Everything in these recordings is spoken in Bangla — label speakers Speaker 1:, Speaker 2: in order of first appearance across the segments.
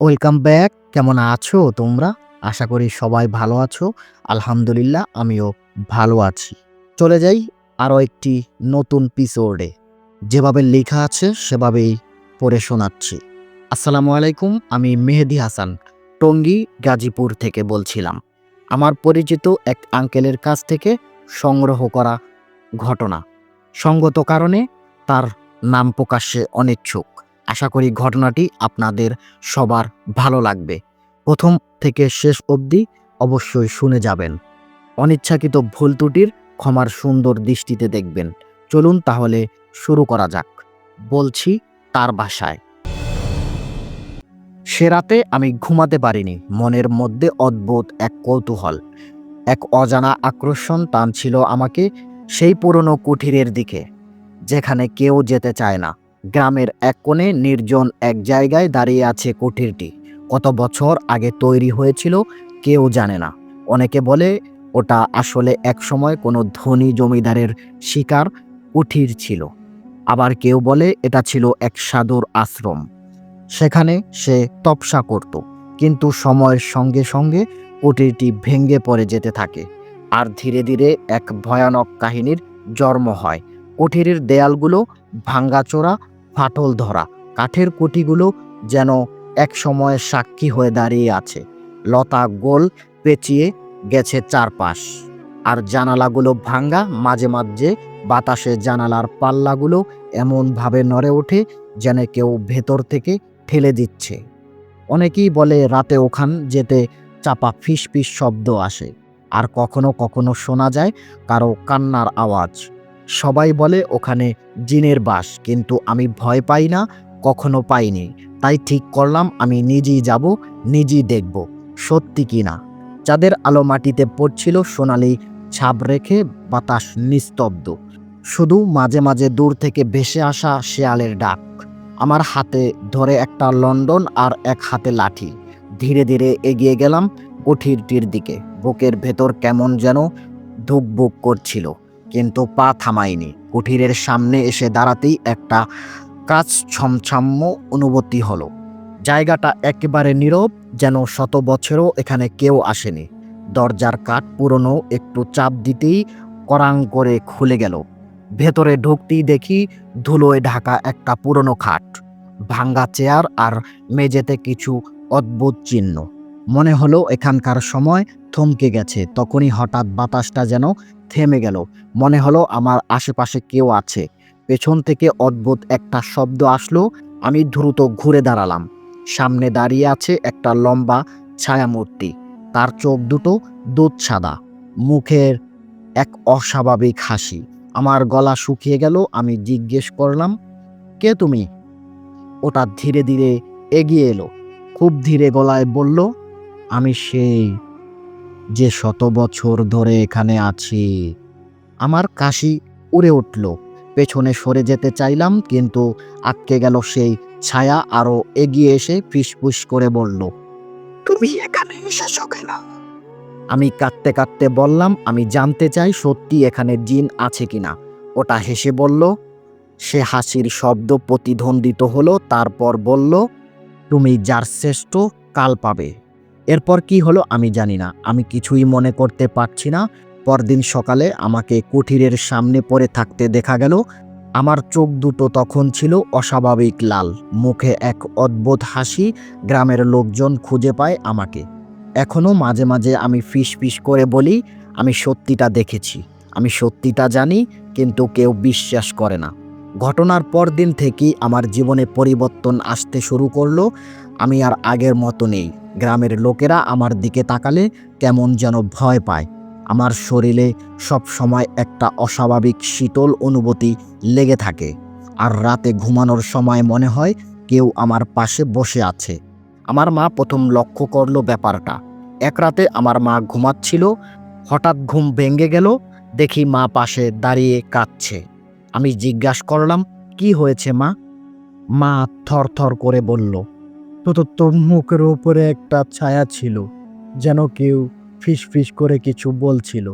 Speaker 1: ওয়েলকাম ব্যাক কেমন আছো তোমরা? আশা করি সবাই ভালো আছো। আলহামদুলিল্লাহ, আমিও ভালো আছি। চলে যাই আরও একটি নতুন পিসোডে যেভাবে লেখা আছে, সেভাবেই পড়ে শোনাচ্ছি। আসসালামু আলাইকুম, আমি মেহেদি হাসান, টঙ্গী গাজীপুর থেকে বলছিলাম। আমার পরিচিত এক আঙ্কেলের কাছ থেকে সংগ্রহ করা ঘটনা। সঙ্গত কারণে তার নাম প্রকাশ্যে অনিচ্ছুক। আশা করি ঘটনাটি আপনাদের সবার ভালো লাগবে। প্রথম থেকে শেষ অবধি অবশ্যই শুনে যাবেন। অনিচ্ছাকৃত ভুল ত্রুটির ক্ষমার সুন্দর দৃষ্টিতে দেখবেন। চলুন তাহলে শুরু করা যাক। বলছি তার ভাষায় সে রাতে আমি ঘুমাতে পারিনি। মনের মধ্যে অদ্ভুত এক কৌতূহল। এক অজানা আকর্ষণ টানছিল আমাকে সেই পুরনো কুঠিরের দিকে, যেখানে কেউ যেতে চায় না। গ্রামের এক কোণে নির্জন এক জায়গায় দাঁড়িয়ে আছে কুঠিরটি। কত বছর আগে তৈরি হয়েছিল কেউ জানে না। অনেকে বলে, ওটা আসলে একসময় কোনো ধনী জমিদারের শিকার কুঠির ছিল। আবার কেউ বলে, এটা ছিল এক সাধুর আশ্রম। সেখানে সে তপসা করত, কিন্তু সময়ের সঙ্গে সঙ্গে কুটিরটি ভেঙে পড়ে যেতে থাকে। আর ধীরে ধীরে এক ভয়ানক কাহিনীর জন্ম হয়। কুঠিরের দেয়ালগুলো ভাঙ্গাচোরা ফাটল ধরা কাঠের কুটিগুলো যেন এক সময় সাক্ষী হয়ে দাঁড়িয়ে আছে। লতা গোল পেঁচিয়ে গেছে চারপাশ। আর জানালাগুলো ভাঙ্গা, মাঝে মাঝে বাতাসে জানালার পাল্লাগুলো এমনভাবে নড়ে ওঠে যেন কেউ ভেতর থেকে ঠেলে দিচ্ছে। অনেকেই বলে, রাতে ওখান যেতে চাপা ফিস ফিস শব্দ আসে। আর কখনো কখনো শোনা যায় কারও কান্নার আওয়াজ। সবাই বলে, ওখানে জিনের বাস, কিন্তু আমি ভয় পাই না, কখনো পাইনি। তাই ঠিক করলাম, আমি নিজেই যাব, নিজেই দেখব, সত্যি কি না? চাঁদের আলো মাটিতে পড়ছিল সোনালি ছাপ রেখে বাতাস নিস্তব্ধ। শুধু মাঝে মাঝে দূর থেকে ভেসে আসা শেয়ালের ডাক। আমার হাতে ধরে একটা লন্ডন আর এক হাতে লাঠি। ধীরে ধীরে এগিয়ে গেলাম কুঠিরটির দিকে। বুকের ভেতর কেমন যেন ধুকবুক করছিল, কিন্তু পা থামাইনি কুঠিরের সামনে এসে দাঁড়াতেই একটা কাজ ছমছাম্য অনুভূতি হলো। জায়গাটা একেবারে নীরব, যেন শত বছরও এখানে কেউ আসেনি। দরজার কাঠ পুরনো, একটু চাপ দিতেই করাং করে খুলে গেল। ভেতরে ঢুকতেই দেখি ধুলোয় ঢাকা একটা পুরনো খাট। ভাঙ্গা চেয়ার আর মেঝেতে কিছু অদ্ভুত চিহ্ন। মনে হলো এখানকার সময় থমকে গেছে, তখনই হঠাৎ বাতাসটা যেন থেমে গেল। মনে হলো আমার আশেপাশে কেউ আছে। পেছন থেকে অদ্ভুত একটা শব্দ আসলো, আমি দ্রুত ঘুরে দাঁড়ালাম। সামনে দাঁড়িয়ে আছে একটা লম্বা ছায়ামূর্তি। তার চোখ দুটো দুধ সাদা। মুখের এক অস্বাভাবিক হাসি। আমার গলা শুকিয়ে গেল, আমি জিজ্ঞেস করলাম, কে তুমি? ওটা ধীরে ধীরে এগিয়ে এলো। খুব ধীরে গলায় বলল, আমি সেই যে শত বছর ধরে এখানে আছি। আমার কাশি উড়ে উঠল। পেছনে সরে যেতে চাইলাম, কিন্তু আটকে গেল সেই ছায়া আরও এগিয়ে এসে ফিসফুস করে বলল, তুমি এখানে এসেছ কেন? আমি কাঁদতে কাঁদতে বললাম, আমি জানতে চাই সত্যি এখানে জিন আছে কিনা। ওটা হেসে বলল, সে হাসির শব্দ প্রতিধ্বন্দ্বিত হলো, তারপর বলল তুমি যার শ্রেষ্ঠ কাল পাবে। এরপর কি হলো আমি জানি না। আমি কিছুই মনে করতে পারছি না। পরদিন সকালে আমাকে কুঠিরের সামনে পড়ে থাকতে দেখা গেল। আমার চোখ দুটো তখন ছিল অস্বাভাবিক লাল। মুখে এক অদ্ভুত হাসি গ্রামের লোকজন খুঁজে পায় আমাকে। এখনও মাঝে মাঝে আমি ফিস ফিস করে বলি, আমি সত্যিটা দেখেছি। আমি সত্যিটা জানি, কিন্তু কেউ বিশ্বাস করে না। ঘটনার পর দিন থেকেই আমার জীবনে পরিবর্তন আসতে শুরু করল। আমি আর আগের মতো নেই। গ্রামের লোকেরা আমার দিকে তাকালে কেমন যেন ভয় পায়। আমার শরীরে সব সময় একটা অস্বাভাবিক শীতল অনুভূতি লেগে থাকে। আর রাতে ঘুমানোর সময় মনে হয় কেউ আমার পাশে বসে আছে। আমার মা প্রথম লক্ষ্য করল ব্যাপারটা। এক রাতে আমার মা ঘুমাচ্ছিল। হঠাৎ ঘুম ভেঙে গেল। দেখি মা পাশে দাঁড়িয়ে কাঁদছে। আমি জিজ্ঞাসা করলাম, কি হয়েছে মা? মা থর থর করে বলল, তো মুখের উপরে একটা ছায়া ছিল, যেন কেউ ফিস ফিস করে কিছু বলছিল।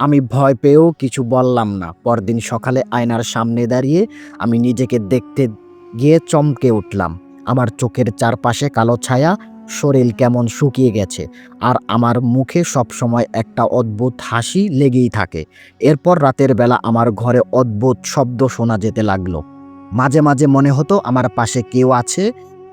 Speaker 1: আমি ভয় পেয়েও কিছু বললাম না। পরদিন সকালে আয়নার সামনে দাঁড়িয়ে আমি নিজেকে দেখতে গিয়ে চমকে উঠলাম। আমার চোখের চারপাশে কালো ছায়া শরীর কেমন শুকিয়ে গেছে, আর আমার মুখে সবসময় একটা অদ্ভুত হাসি লেগেই থাকে। এরপর রাতের বেলা আমার ঘরে অদ্ভুত শব্দ শোনা যেতে লাগল। মাঝে মাঝে মনে হতো আমার পাশে কেউ আছে,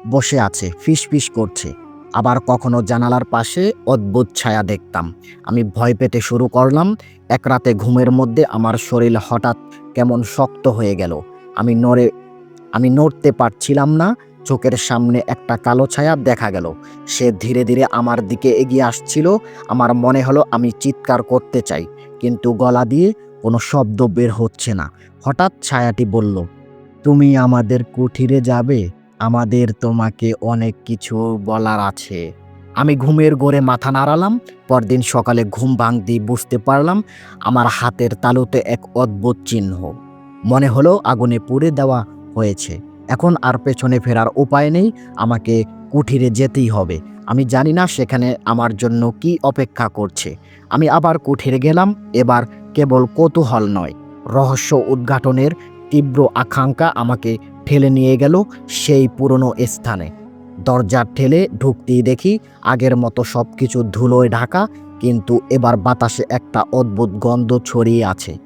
Speaker 1: বসে আছে ফিস ফিস করছে। আবার কখনো জানালার পাশে অদ্ভুত ছায়া দেখতাম। আমি ভয় পেতে শুরু করলাম, এক রাতে ঘুমের মধ্যে আমার শরীর হঠাৎ কেমন শক্ত হয়ে গেল। আমি নড়ে, আমি নড়তে পারছিলাম না চোখের সামনে একটা কালো ছায়া দেখা গেল। সে ধীরে ধীরে আমার দিকে এগিয়ে আসছিল। আমার মনে হলো আমি চিৎকার করতে চাই, কিন্তু গলা দিয়ে কোনো শব্দ বের হচ্ছে না। হঠাৎ ছায়াটি বলল, তুমি আমাদের কুঠিরে যাবে? আমাদের তোমাকে অনেক কিছু বলার আছে। আমি ঘুমের গোড়ে মাথা নাড়ালাম। পরদিন সকালে ঘুম ভাঙতেই বুঝতে পারলাম আমার হাতের তালুতে এক অদ্ভুত চিহ্ন। মনে হলো আগুনে পুড়ে দেওয়া হয়েছে। এখন আর পেছনে ফেরার উপায় নেই, আমাকে কুঠিরে যেতেই হবে। আমি জানি না সেখানে আমার জন্য কি অপেক্ষা করছে। আমি আবার কুঠিরে গেলাম, এবার কেবল কৌতূহল নয়। রহস্য উদ্ঘাটনের তীব্র আকাঙ্ক্ষা আমাকে ঠেলে নিয়ে গেল সেই পুরনো স্থানে। দরজার ঠেলে ঢুকতেই দেখি আগের মতো সব কিছু ধুলোয় ঢাকা, কিন্তু এবার বাতাসে একটা অদ্ভুত গন্ধ ছড়িয়ে আছে।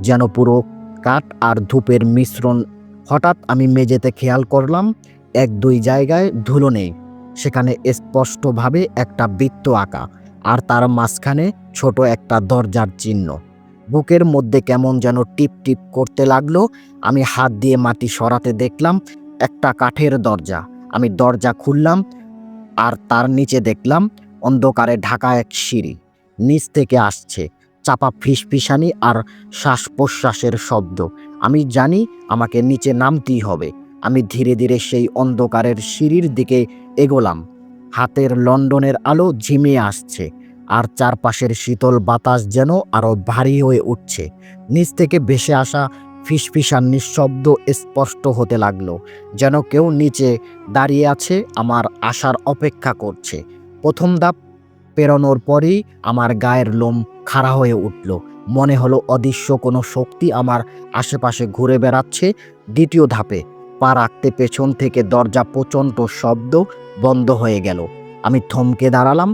Speaker 1: যেন পুরো কাঠ আর ধূপের মিশ্রণ হঠাৎ আমি মেঝেতে খেয়াল করলাম, এক দুই জায়গায় ধুলো নেই। সেখানে স্পষ্টভাবে একটা বৃত্ত আঁকা, আর তার মাঝখানে ছোট একটা দরজার চিহ্ন। বুকের মধ্যে কেমন যেন টিপ টিপ করতে লাগল, আমি হাত দিয়ে মাটি সরাতে দেখলাম, একটা কাঠের দরজা। আমি দরজা খুললাম, আর তার নিচে দেখলাম, অন্ধকারে ঢাকা এক সিঁড়ি। নিচ থেকে আসছে। চাপা ফিসফিসানি আর শ্বাস প্রশ্বাসের শব্দ। আমি জানি আমাকে নিচে নামতেই হবে। আমি ধীরে ধীরে সেই অন্ধকারের সিঁড়ির দিকে এগোলাম। হাতের লন্ডনের আলো ঝিমিয়ে আসছে, আর চারপাশের শীতল বাতাস যেন আরও ভারী হয়ে উঠছে। নিচ থেকে ভেসে আসা ফিসফিসার নিঃশব্দ স্পষ্ট হতে লাগল, যেন কেউ নিচে দাঁড়িয়ে আছে, আমার আসার অপেক্ষা করছে। প্রথম ধাপ পেরোনোর পরেই আমার গায়ের লোম খাড়া হয়ে উঠল। মনে হলো অদৃশ্য কোনো শক্তি আমার আশেপাশে ঘুরে বেড়াচ্ছে। দ্বিতীয় ধাপে পা রাখতে পেছন থেকে দরজা প্রচণ্ড শব্দ বন্ধ হয়ে গেল। আমি থমকে দাঁড়ালাম,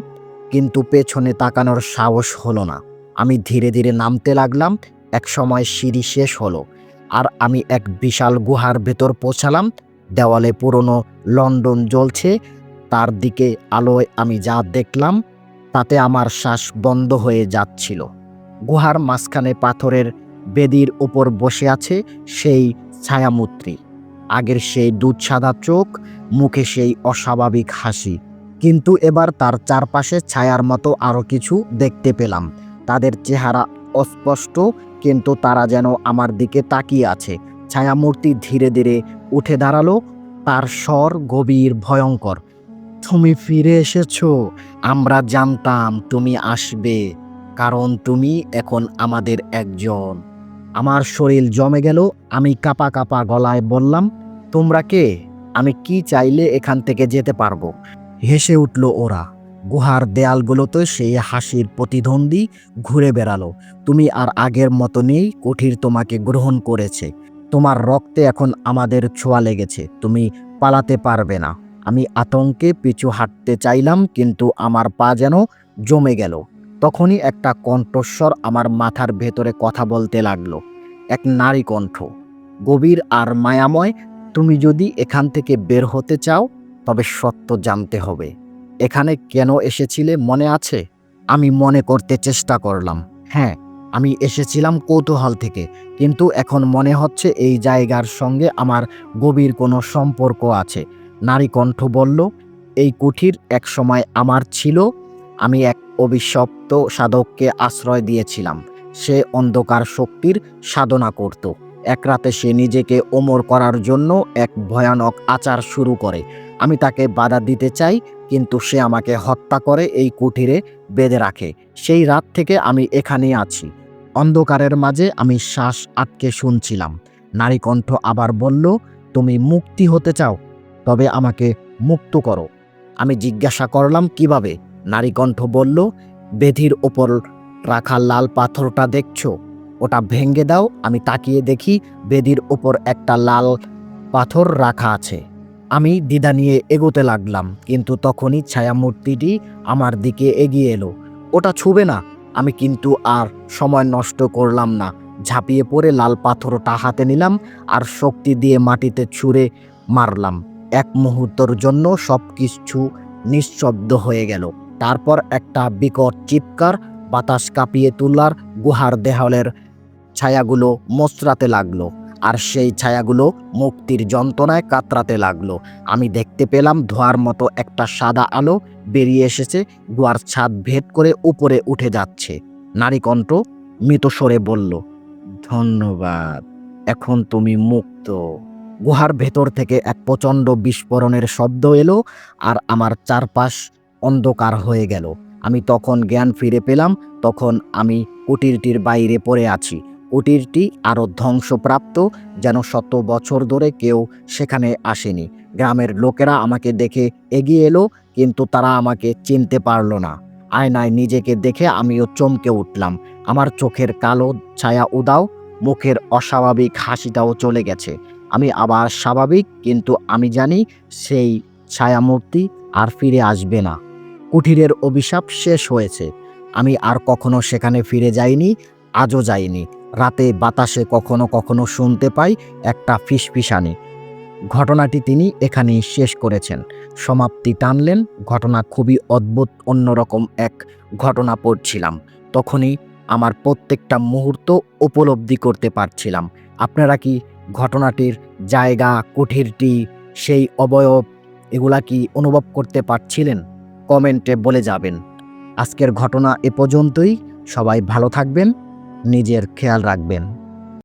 Speaker 1: কিন্তু পেছনে তাকানোর সাহস হলো না। আমি ধীরে ধীরে নামতে লাগলাম, এক সময় সিঁড়ি শেষ হলো, আর আমি এক বিশাল গুহার ভেতর পৌঁছালাম। দেওয়ালে পুরনো লন্ডন জ্বলছে, তার দিকে আলোয় আমি যা দেখলাম তাতে আমার শ্বাস বন্ধ হয়ে যাচ্ছিল। গুহার মাঝখানে পাথরের বেদির উপর বসে আছে সেই ছায়ামূর্তি। আগের সেই দুধ সাদা চোখ, মুখে সেই অস্বাভাবিক হাসি। কিন্তু এবার তার চারপাশে ছায়ার মতো আরও কিছু দেখতে পেলাম। তাদের চেহারা অস্পষ্ট, কিন্তু তারা যেন আমার দিকে তাকিয়ে আছে। ছায়ামূর্তি ধীরে ধীরে উঠে দাঁড়াল। তার স্বর গভীর, ভয়ঙ্কর। তুমি ফিরে এসেছ। আমরা জানতাম তুমি আসবে, কারণ তুমি এখন আমাদের একজন। আমার শরীর জমে গেল, আমি কাপা কাপা গলায় বললাম, তোমরা কে? আমি কি চাইলে এখান থেকে যেতে পারব? হেসে উঠল ওরা। গুহার দেয়ালগুলোতে সেই হাসির প্রতিদ্বন্দ্বী ঘুরে বেড়ালো। তুমি আর আগের মতো নেই, কঠির তোমাকে গ্রহণ করেছে। তোমার রক্তে এখন আমাদের ছোঁয়া লেগেছে। তুমি পালাতে পারবে না। আমি আতঙ্কে পিছু হাঁটতে চাইলাম, কিন্তু আমার পা যেন জমে গেল। তখনই একটা কণ্ঠস্বর আমার মাথার ভেতরে কথা বলতে লাগল। এক নারী কণ্ঠ, গভীর আর মায়াময়, তুমি যদি এখান থেকে বের হতে চাও, তবে সত্য জানতে হবে। এখানে কেন এসেছিলে মনে আছে? আমি মনে করতে চেষ্টা করলাম। হ্যাঁ আমি এসেছিলাম কৌতূহল থেকে, কিন্তু এখন মনে হচ্ছে এই জায়গার সঙ্গে আমার গভীর কোনো সম্পর্ক আছে। নারী কণ্ঠ বলল, এই কুঠির এক সময় আমার ছিল। আমি এক অভিশপ্ত সাধককে আশ্রয় দিয়েছিলাম। সে অন্ধকার শক্তির সাধনা করত। এক রাতে সে নিজেকে ওমর করার জন্য এক ভয়ানক আচার শুরু করে। আমি তাকে বাধা দিতে চাই, কিন্তু সে আমাকে হত্যা করে এই কুঠিরে বেঁধে রাখে। সেই রাত থেকে আমি এখানেই আছি। অন্ধকারের মাঝে আমি শ্বাস আটকে শুনছিলাম। নারী কণ্ঠ আবার বলল, তুমি মুক্তি হতে চাও? তবে আমাকে মুক্ত করো। আমি জিজ্ঞাসা করলাম, কীভাবে? নারী কণ্ঠ বলল, বেধির ওপর রাখা লাল পাথরটা দেখছ? ওটা ভেঙ্গে দাও। আমি তাকিয়ে দেখি বেদির ওপর একটা লাল পাথর রাখা আছে। আমি দিদা নিয়ে এগোতে লাগলাম, কিন্তু তখনই ছায়ামূর্তিটি আমার দিকে এগিয়ে এলো। ওটা ছুবে না। আমি কিন্তু আর সময় নষ্ট করলাম না। ঝাঁপিয়ে পড়ে লাল পাথরটা হাতে নিলাম আর শক্তি দিয়ে মাটিতে ছুঁড়ে মারলাম। এক মুহূর্তের জন্য সব কিছু নিঃশব্দ হয়ে গেল। তারপর একটা বিকট চিৎকার, বাতাস কাঁপিয়ে তোলার গুহার দেহলের ছায়াগুলো মোচড়াতে লাগল, আর সেই ছায়াগুলো মুক্তির যন্ত্রণায় কাতরাতে লাগল। আমি দেখতে পেলাম ধোয়ার মতো একটা সাদা আলো বেরিয়ে এসেছে, গুহার ছাদ ভেদ করে উপরে উঠে যাচ্ছে। নারীকণ্ঠ মৃতস্বরে বলল, ধন্যবাদ, এখন তুমি মুক্ত। গুহার ভেতর থেকে এক প্রচণ্ড বিস্ফোরণের শব্দ এলো আর আমার চারপাশ অন্ধকার হয়ে গেল। আমি তখন জ্ঞান ফিরে পেলাম, তখন আমি কুটিরটির বাইরে পড়ে আছি। কুটিরটি আরও ধ্বংসপ্রাপ্ত, যেন শত বছর ধরে কেউ সেখানে আসেনি। গ্রামের লোকেরা আমাকে দেখে এগিয়ে এলো, কিন্তু তারা আমাকে চিনতে পারল না। আয়নায় নিজেকে দেখে আমিও চমকে উঠলাম। আমার চোখের কালো ছায়া উদাও, মুখের অস্বাভাবিক হাসিটাও চলে গেছে। আমি আবার স্বাভাবিক, কিন্তু আমি জানি সেই ছায়ামূর্তি আর ফিরে আসবে না। কুঠিরের অভিশাপ শেষ হয়েছে। আমি আর কখনো সেখানে ফিরে যাইনি, আজও যাইনি। রাতে বাতাসে কখনো কখনো শুনতে পাই একটা ফিসফিসানি। ঘটনাটি তিনি এখানেই শেষ করেছেন। সমাপ্তি টানলেন, ঘটনা খুবই অদ্ভুত, অন্যরকম এক ঘটনা পড়ছিলাম। তখনই আমার প্রত্যেকটা মুহূর্ত উপলব্ধি করতে পারছিলাম। আপনারা কি ঘটনাটির জায়গা, কুঠিরটি, সেই অবয়ব, এগুলা কি অনুভব করতে পারছিলেন? কমেন্টে বলে যাবেন। আজকের ঘটনা এ পর্যন্তই। সবাই ভালো থাকবেন, নিজের খেয়াল রাখবেন।